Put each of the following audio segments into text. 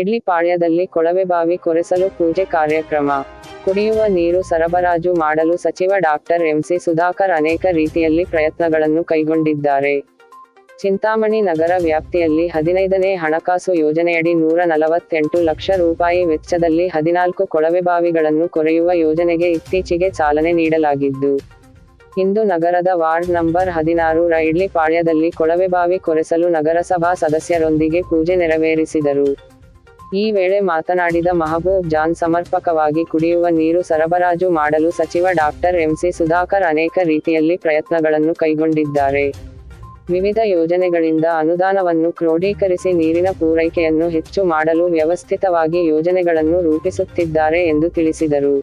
ಇಡ್ಲಿಪಾಳ್ಯದಲ್ಲಿ ಕೊಳವೆಬಾವಿ ಕೊರೆಸಲು ಪೂಜೆ ಕಾರ್ಯಕ್ರಮ. ಕುಡಿಯುವ ನೀರು ಸರಬರಾಜು ಮಾಡಲು ಸಚಿವ ಡಾಕ್ಟರ್ ಎಂಸಿ ಸುಧಾಕರ್ ಅನೇಕ ರೀತಿಯಲ್ಲಿ ಪ್ರಯತ್ನಗಳನ್ನು ಕೈಗೊಂಡಿದ್ದಾರೆ. ಚಿಂತಾಮಣಿ ನಗರ ವ್ಯಾಪ್ತಿಯಲ್ಲಿ ಹದಿನೈದನೇ ಹಣಕಾಸು ಯೋಜನೆಯಡಿ ನೂರ ನಲವತ್ತೆಂಟು ಲಕ್ಷ ರೂಪಾಯಿ ವೆಚ್ಚದಲ್ಲಿ ಹದಿನಾಲ್ಕು ಕೊಳವೆಬಾವಿಗಳನ್ನು ಕೊರೆಯುವ ಯೋಜನೆಗೆ ಇತ್ತೀಚೆಗೆ ಚಾಲನೆ ನೀಡಲಾಗಿದ್ದು, ಇಂದು ನಗರದ ವಾರ್ಡ್ ನಂಬರ್ ಹದಿನಾರು ರ ಇಡ್ಲಿಪಾಳ್ಯದಲ್ಲಿ ಕೊಳವೆಬಾವಿ ಕೊರೆಸಲು ನಗರಸಭಾ ಸದಸ್ಯರೊಂದಿಗೆ ಪೂಜೆ ನೆರವೇರಿಸಿದರು. ಈ ವೇಳೆ ಮಾತನಾಡಿದ ಮಹಬೂಬ್ ಜಾನ್, ಸಮರ್ಪಕವಾಗಿ ಕುಡಿಯುವ ನೀರು ಸರಬರಾಜು ಮಾಡಲು ಸಚಿವ ಡಾಕ್ಟರ್ ಎಂಸಿ ಸುಧಾಕರ್ ಅನೇಕ ರೀತಿಯಲ್ಲಿ ಪ್ರಯತ್ನಗಳನ್ನು ಕೈಗೊಂಡಿದ್ದಾರೆ. ವಿವಿಧ ಯೋಜನೆಗಳಿಂದ ಅನುದಾನವನ್ನು ಕ್ರೋಢೀಕರಿಸಿ ನೀರಿನ ಪೂರೈಕೆಯನ್ನು ಹೆಚ್ಚು ಮಾಡಲು ವ್ಯವಸ್ಥಿತವಾಗಿ ಯೋಜನೆಗಳನ್ನು ರೂಪಿಸುತ್ತಿದ್ದಾರೆ ಎಂದು ತಿಳಿಸಿದರು.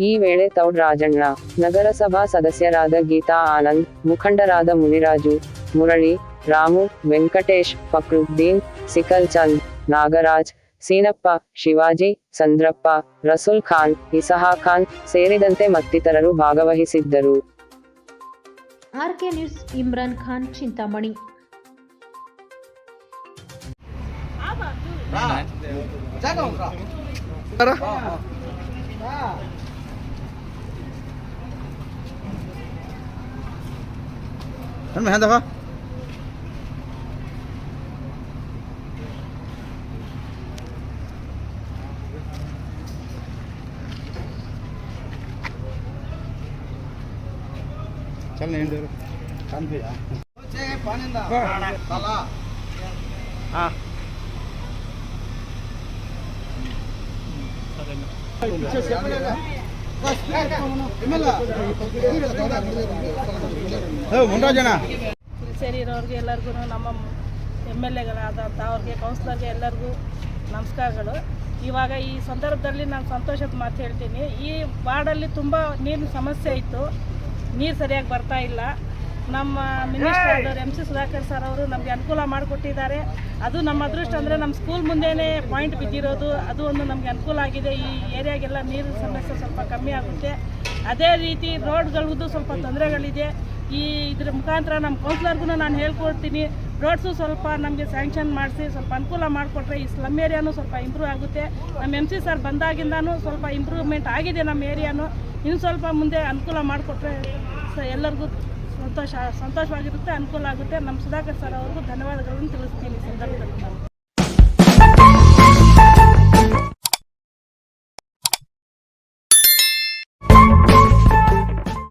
ಈ ವೇಳೆ ತೌಡ್ ರಾಜಣ್ಣ, ನಗರಸಭಾ ಸದಸ್ಯರಾದ ಗೀತಾ ಆನಂದ್, ಮುಖಂಡರಾದ ಮುನಿರಾಜು, ಮುರಳಿ, ರಾಮು, ವೆಂಕಟೇಶ್, ಫಕ್ರುದ್ದೀನ್ ಸಿಕಲ್ ಚಂದ್ ನಾಗರಾಜ್ ಸೀನಪ್ಪ ಶಿವಾಜಿ ಚಂದ್ರಪ್ಪ ರಸುಲ್ ಖಾನ್ ಇಸಹಾ ಖಾನ್ ಸೇರಿದಂತೆ ಮತ್ತಿತರರು ಭಾಗವಹಿಸಿದ್ದರು. R K news Imran Khan Chintamani. may ಚಲನೆ ಹೇಳಿದ್ರು ಕಾಣ್ತೀಯಾ? ಸೇರಿ ಇರೋರಿಗೆ ಎಲ್ಲರಿಗೂ ನಮ್ಮ ಎಂ ಎಲ್ ಎಗಳಾದಂಥ ಅವ್ರಿಗೆ ಕೌನ್ಸಿಲರ್ಗೆ ಎಲ್ಲರಿಗೂ ನಮಸ್ಕಾರಗಳು. ಇವಾಗ ಈ ಸಂದರ್ಭದಲ್ಲಿ ನಾನು ಸಂತೋಷದ ಮಾತು ಹೇಳ್ತೀನಿ. ಈ ವಾರ್ಡಲ್ಲಿ ತುಂಬ ನೀರಿನ ಸಮಸ್ಯೆ ಇತ್ತು. ನೀರು ಸರಿಯಾಗಿ ಬರ್ತಾ ಇಲ್ಲ. ನಮ್ಮ ಮಿನಿಸ್ಟರ್ ಆದವರು ಎಂ ಸಿ ಸುಧಾಕರ್ ಸರ್ ಅವರು ನಮಗೆ ಅನುಕೂಲ ಮಾಡಿಕೊಟ್ಟಿದ್ದಾರೆ. ಅದು ನಮ್ಮ ಅದೃಷ್ಟ ಅಂದರೆ ನಮ್ಮ ಸ್ಕೂಲ್ ಮುಂದೆನೇ ಪಾಯಿಂಟ್ ಬಿದ್ದಿರೋದು. ಅದು ಒಂದು ನಮಗೆ ಅನುಕೂಲ ಆಗಿದೆ. ಈ ಏರಿಯಾಗೆಲ್ಲ ನೀರಿನ ಸಮಸ್ಯೆ ಸ್ವಲ್ಪ ಕಮ್ಮಿ ಆಗುತ್ತೆ. ಅದೇ ರೀತಿ ರೋಡ್ಗಳದ್ದು ಸ್ವಲ್ಪ ತೊಂದರೆಗಳಿದೆ. ಈ ಇದ್ರ ಮುಖಾಂತರ ನಮ್ಮ ಕೌನ್ಸಿಲರ್ಗೂ ನಾನು ಹೇಳ್ಕೊಡ್ತೀನಿ. ರೋಡ್ಸು ಸ್ವಲ್ಪ ನಮಗೆ ಸ್ಯಾಂಕ್ಷನ್ ಮಾಡಿಸಿ ಸ್ವಲ್ಪ ಅನುಕೂಲ ಮಾಡಿಕೊಟ್ರೆ ಈ ಸ್ಲಮ್ ಏರಿಯಾನು ಸ್ವಲ್ಪ ಇಂಪ್ರೂವ್ ಆಗುತ್ತೆ. ನಮ್ಮ ಎಂ ಸಿ ಸರ್ ಬಂದಾಗಿಂದನೂ ಸ್ವಲ್ಪ ಇಂಪ್ರೂವ್ಮೆಂಟ್ ಆಗಿದೆ ನಮ್ಮ ಏರಿಯಾನು ಇನ್ನು ಸ್ವಲ್ಪ ಮುಂದೆ ಅನುಕೂಲ ಮಾಡಿಕೊಟ್ರೆ ಎಲ್ಲರಿಗೂ ಸಂತೋಷ, ಸಂತೋಷವಾಗಿರುತ್ತೆ, ಅನುಕೂಲ ಆಗುತ್ತೆ. ನಮ್ಮ ಸುಧಾಕರ್ ಸರ್ ಅವ್ರಿಗೂ ಧನ್ಯವಾದಗಳನ್ನು ತಿಳಿಸ್ತೀನಿ ಸಂದರ್ಭದಲ್ಲಿ.